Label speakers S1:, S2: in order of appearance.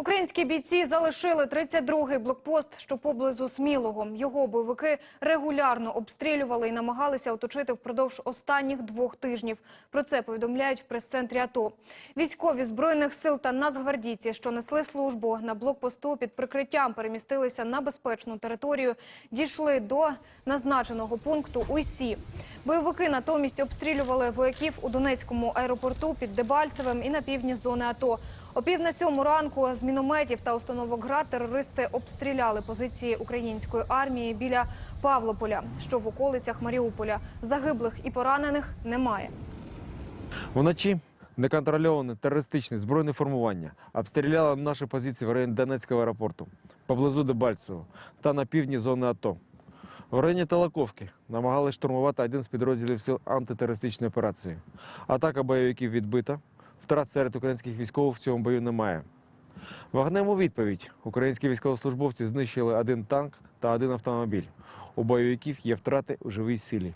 S1: Українські бійці залишили 32-й блокпост, що поблизу Смілого. Його бойовики регулярно обстрілювали і намагалися оточити впродовж останніх двох тижнів. Про це повідомляють в прес-центрі АТО. Військові збройних сил та нацгвардійці, що несли службу на блокпосту під прикриттям, перемістилися на безпечну територію. Дійшли до назначеного пункту Уйсі. Бойовики натомість обстрілювали вояків у Донецькому аеропорту під Дебальцевим і на півдні зони АТО. О пів на сьому ранку з мінометів та установок ГРАД терористи обстріляли позиції української армії біля Павлополя, що в околицях Маріуполя. Загиблих і поранених немає.
S2: Вночі неконтрольоване терористичне збройне формування обстріляло наші позиції в районі Донецького аеропорту, поблизу Дебальцево та на півдні зони АТО. В районі Талаковки намагалися штурмувати один з підрозділів сил антитерористичної операції. Атака бойовиків відбита. Втрат серед українських військових в цьому бою немає. Вогнем у відповідь українські військовослужбовці знищили один танк та один автомобіль. У бойовиків є втрати у живій силі.